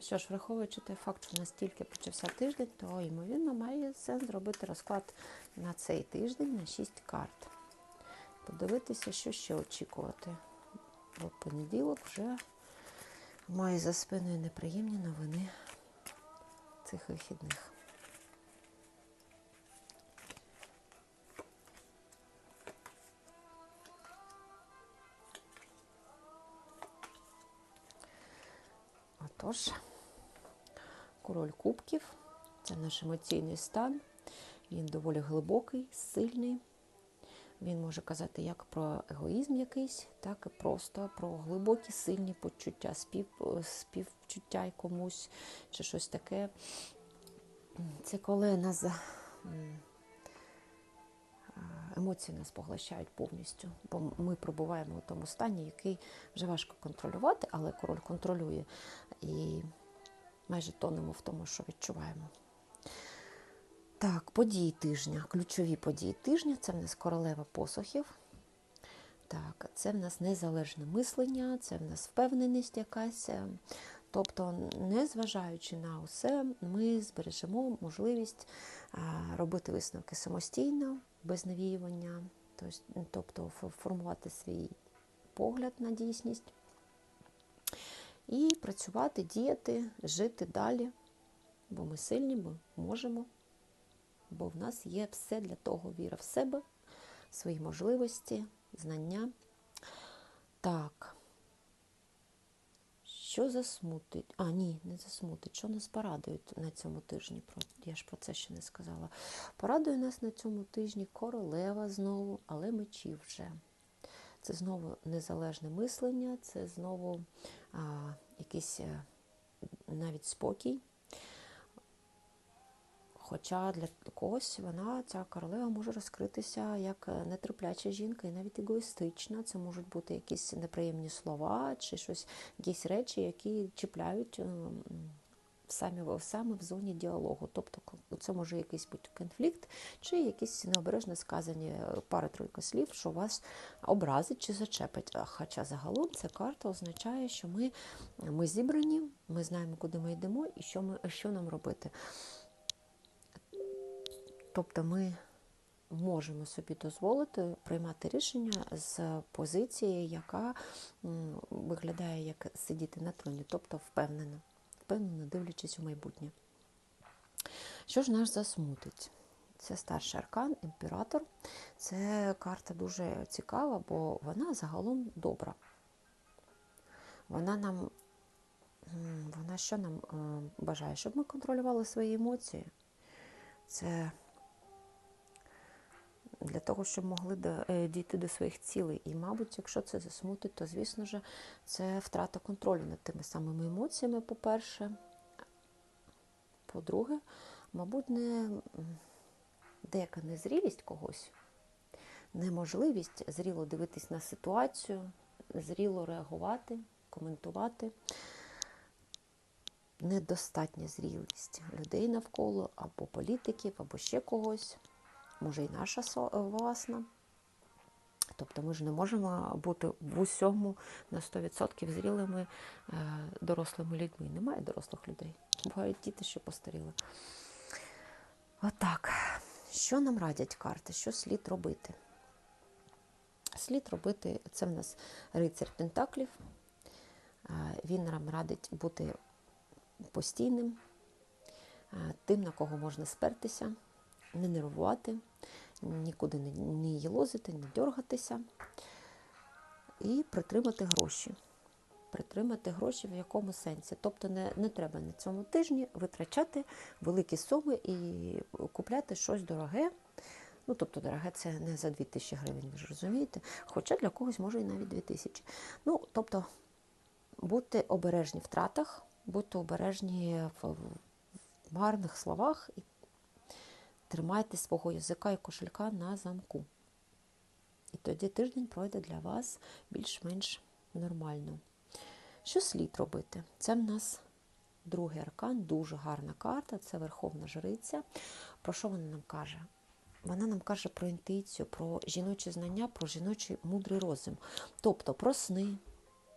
Що ж, враховуючи той факт, що настільки почався тиждень, то ймовірно має сенс зробити розклад на цей тиждень на 6 карт. Подивитися, що ще очікувати. Бо понеділок вже має за спиною неприємні новини цих вихідних. Отож, король кубків це наш емоційний стан. Він доволі глибокий, сильний. Він може казати як про егоїзм якийсь, так і просто про глибокі, сильні почуття, спів, співчуття й комусь чи щось таке. Це коли нас емоції нас поглощають повністю, бо ми пробуваємо у тому стані, який вже важко контролювати, але король контролює і майже тонемо в тому, що відчуваємо. Так, події тижня. Ключові події тижня це в нас королева посухів. Так, це в нас незалежне мислення, це в нас впевненість якась. Тобто, незважаючи на усе, ми збережемо можливість робити висновки самостійно, без навіювання, тобто формувати свій погляд на дійсність і працювати, діяти, жити далі, бо ми сильні, ми можемо, бо в нас є все для того віра в себе, свої можливості, знання. Так. Що засмутить? А, ні, не засмутить. Що нас порадують на цьому тижні? Я ж про це ще не сказала. Порадує нас на цьому тижні королева знову, але мечів вже. Це знову незалежне мислення, це знову а, якийсь е, навіть спокій. Хоча для когось вона, ця королева, може розкритися як е, нетерпляча жінка і навіть егоїстична. Це можуть бути якісь неприємні слова чи щось, якісь речі, які чіпляють е, м, самі, в- саме в зоні діалогу. Тобто це може якийсь бути конфлікт, чи якісь необережно сказані е, пари-тройка слів, що вас образить чи зачепить. Хоча загалом ця карта означає, що ми, ми зібрані, ми знаємо, куди ми йдемо і що, ми, що нам робити. Тобто ми можемо собі дозволити приймати рішення з позиції, яка виглядає як сидіти на троні, тобто впевнено, впевнено дивлячись у майбутнє. Що ж нас засмутить? Це старший аркан, імператор. Це карта дуже цікава, бо вона загалом добра. Вона нам, вона що нам е, бажає? Щоб ми контролювали свої емоції. Це того, щоб могли е, дійти до своїх цілей. І, мабуть, якщо це засмутить, то, звісно ж, це втрата контролю над тими самими емоціями, по-перше. По-друге, мабуть, не деяка незрілість когось, неможливість зріло дивитись на ситуацію, зріло реагувати, коментувати. Недостатня зрілість людей навколо, або політиків, або ще когось може і наша власна. Тобто ми ж не можемо бути в усьому на 100% зрілими е, дорослими людьми. Немає дорослих людей. Бувають діти, що постаріли. Отак. Що нам радять карти? Що слід робити? Слід робити, це в нас рицар Пентаклів. Е, Він нам радить бути постійним, е, тим, на кого можна спертися, не нервувати, нікуди не, їлозити, не дергатися і притримати гроші. Притримати гроші в якому сенсі? Тобто не, не треба на цьому тижні витрачати великі суми і купляти щось дороге. Ну, тобто, дороге це не за 2 тисячі гривень, ви ж розумієте. Хоча для когось може і навіть 2 тисячі. Ну, тобто, будьте обережні в тратах, будьте обережні в, гарних словах і тримайте свого язика і кошелька на замку. І тоді тиждень пройде для вас більш-менш нормально. Що слід робити? Це в нас другий аркан, дуже гарна карта, це Верховна Жриця. Про що вона нам каже? Вона нам каже про інтуїцію, про жіночі знання, про жіночий мудрий розум. Тобто про сни,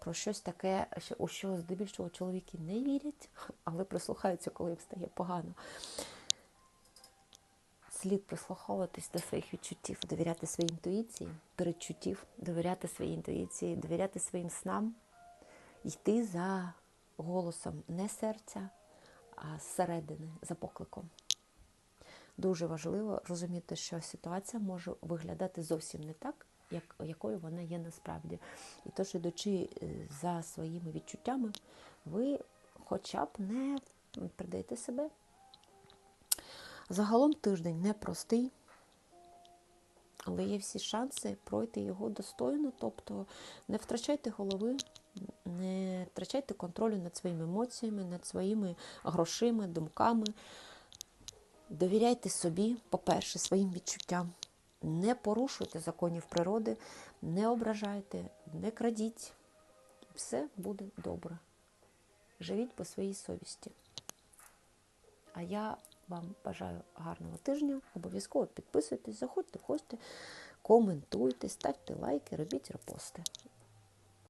про щось таке, у що здебільшого чоловіки не вірять, але прислухаються, коли їм стає погано. Слід прислуховуватись до своїх відчуттів, довіряти своїй інтуїції, передчуттів, довіряти своїй інтуїції, довіряти своїм снам, йти за голосом не серця, а зсередини, за покликом. Дуже важливо розуміти, що ситуація може виглядати зовсім не так, як, якою вона є насправді. І тож, ідучи е, за своїми відчуттями, ви хоча б не придаєте себе. Загалом тиждень непростий, але є всі шанси пройти його достойно, тобто не втрачайте голови, не втрачайте контролю над своїми емоціями, над своїми грошима, думками. Довіряйте собі, по-перше, своїм відчуттям. Не порушуйте законів природи, не ображайте, не крадіть. Все буде добре. Живіть по своїй совісті. А я вам бажаю гарного тижня. Обов'язково підписуйтесь, заходьте в гості, коментуйте, ставте лайки, робіть репости.